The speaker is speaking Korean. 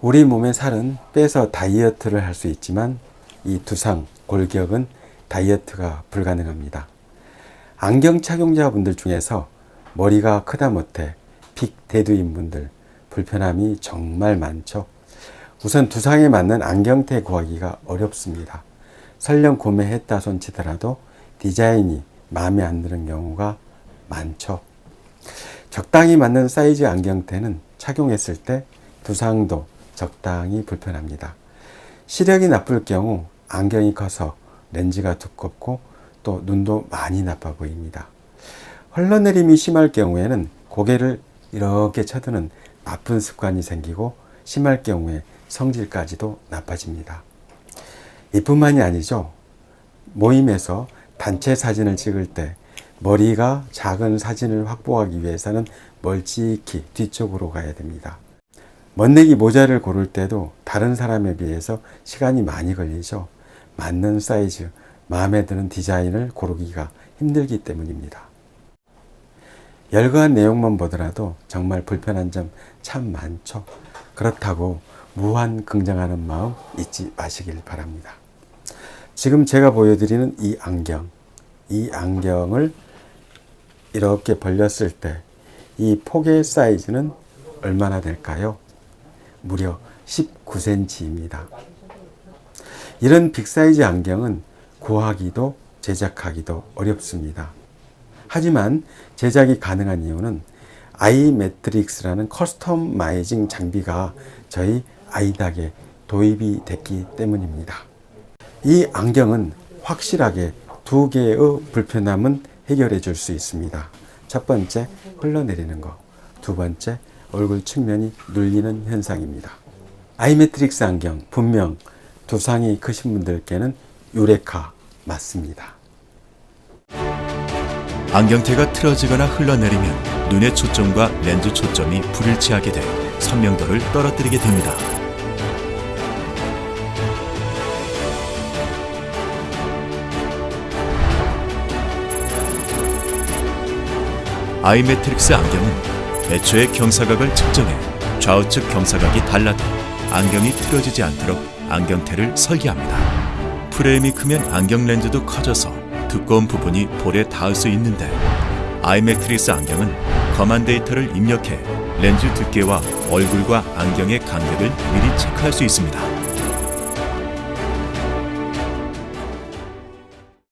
우리 몸의 살은 빼서 다이어트를 할 수 있지만 이 두상, 골격은 다이어트가 불가능합니다. 안경 착용자분들 중에서 머리가 크다 못해 빅 대두인 분들 불편함이 정말 많죠. 우선 두상에 맞는 안경테 구하기가 어렵습니다. 설령 구매했다 손치더라도 디자인이 마음에 안 드는 경우가 많죠. 적당히 맞는 사이즈 안경테는 착용했을 때 두상도 적당히 불편합니다. 시력이 나쁠 경우 안경이 커서 렌즈가 두껍고 또 눈도 많이 나빠 보입니다. 흘러내림이 심할 경우에는 고개를 이렇게 쳐드는 나쁜 습관이 생기고 심할 경우에 성질까지도 나빠집니다. 이뿐만이 아니죠. 모임에서 단체 사진을 찍을 때 머리가 작은 사진을 확보하기 위해서는 멀찍이 뒤쪽으로 가야 됩니다. 멋내기 모자를 고를 때도 다른 사람에 비해서 시간이 많이 걸리죠. 맞는 사이즈, 마음에 드는 디자인을 고르기가 힘들기 때문입니다. 열거한 내용만 보더라도 정말 불편한 점 참 많죠. 그렇다고 무한 긍정하는 마음 잊지 마시길 바랍니다. 지금 제가 보여드리는 이 안경, 이 안경을 이렇게 벌렸을 때 이 폭의 사이즈는 얼마나 될까요? 무려 19cm입니다. 이런 빅사이즈 안경은 구하기도 제작하기도 어렵습니다. 하지만 제작이 가능한 이유는 아이 매트릭스라는 커스터마이징 장비가 저희 아이닥에 도입이 됐기 때문입니다. 이 안경은 확실하게 두 개의 불편함은 해결해 줄 수 있습니다. 첫 번째, 흘러내리는 거. 두 번째, 얼굴 측면이 눌리는 현상입니다. 아이매트릭스 안경, 분명 두상이 크신 분들께는 유레카 맞습니다. 안경테가 틀어지거나 흘러내리면 눈의 초점과 렌즈 초점이 불일치하게 돼 선명도를 떨어뜨리게 됩니다. 아이매트릭스 안경은 애초에 경사각을 측정해 좌우측 경사각이 달라도 안경이 틀어지지 않도록 안경테를 설계합니다. 프레임이 크면 안경 렌즈도 커져서 두꺼운 부분이 볼에 닿을 수 있는데 아이매트릭스 안경은 검안 데이터를 입력해 렌즈 두께와 얼굴과 안경의 간격을 미리 체크할 수 있습니다.